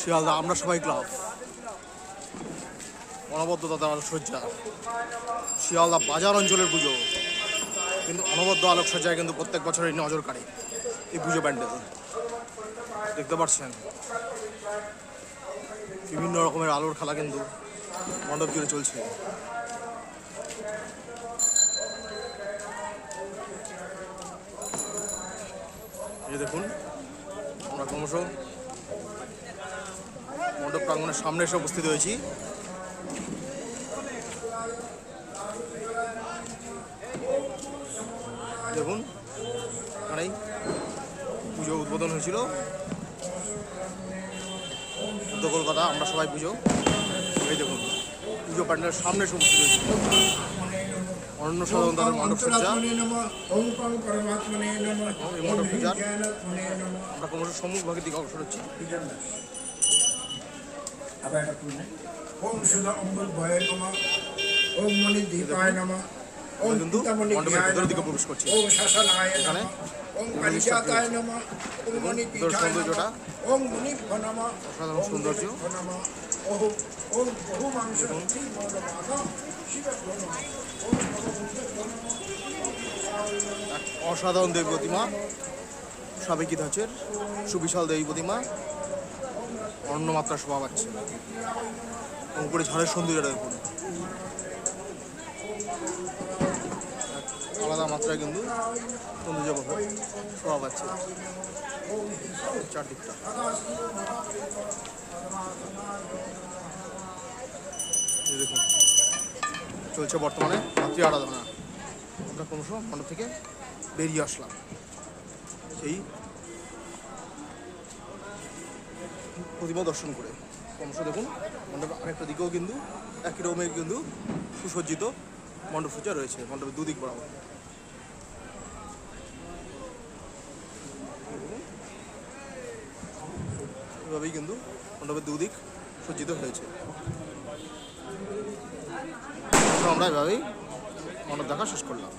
শিয়ালদা, আমরা সবাই ক্লাব অনবদ্য আলোকসজ্জা শিয়ালদা বাজার অঞ্চলের পুজো। কিন্তু অনবদ্য আলোকসজ্জায় কিন্তু প্রত্যেক বছরই নজর কাড়ে এই পুজো প্যান্ডেল। দেখতে পাচ্ছেন? বিভিন্ন রকমের আলোর খেলা কিন্তু মণ্ডপ জুড়ে চলছে। দেখুন, আমরা ক্রমশ প্রাঙ্গনের সামনে এসে উপস্থিত হয়েছি। দেখুন, এখানেই পুজো উদ্বোধন হয়েছিল। কলকাতা, আমরা সবাই পুজো। এই দেখুন, পুজো প্যান্ডেলের সামনে এসে উপস্থিত হয়েছি। অন্য সাধারণ তাদের পূজার আমরা ক্রমশ সম্মুখ ভাগের দিকে অগ্রসর হচ্ছি। আবার একটা পুজো ওম সুধা অম্বুল ভয়ে নমঃ। ওম মণি দীপায় নমঃ। ওম কিন্তু পিতামণি মণ্ডপের জ্ঞায় ভেতরের দিকে প্রবেশ করছি। ওম শাসনায় এখানে নমঃ। ওম এগুলো কালিজাতায় ওম মণি পীঠায় সৌন্দর্যটা ওম মুনিভ্য নমঃ। অসাধারণ সৌন্দর্য। নমঃ। ওম বহু মাংস নমঃ। ওম অসাধারণ দেবী প্রতিমা। সাবেকি ধাঁচের সুবিশাল দেবী প্রতিমা। অন্য মাত্রা শোভা পাচ্ছে। এবং উপরে ঝড়ের সৌন্দর্যটা এক আলাদা মাত্রায় কিন্তু সৌন্দর্য শোভা পাচ্ছে। চারদিকটা। দেখুন, চলছে বর্তমানে মাতৃ আরাধনা। আমরা ক্রমশ মণ্ডপ থেকে বেরিয়ে আসলাম। সেই প্রতিমা দর্শন করে। ক্রমশ দেখুন, মণ্ডপের আরেকটা দিকেও কিন্তু একই রকমের কিন্তু সুসজ্জিত মণ্ডপ সজ্জা রয়েছে, মণ্ডপের দুদিক বরাবর। এভাবেই কিন্তু মণ্ডপের দুদিক সজ্জিত হয়েছে। আমরা এভাবেই মণ্ডপ দেখা শেষ করলাম।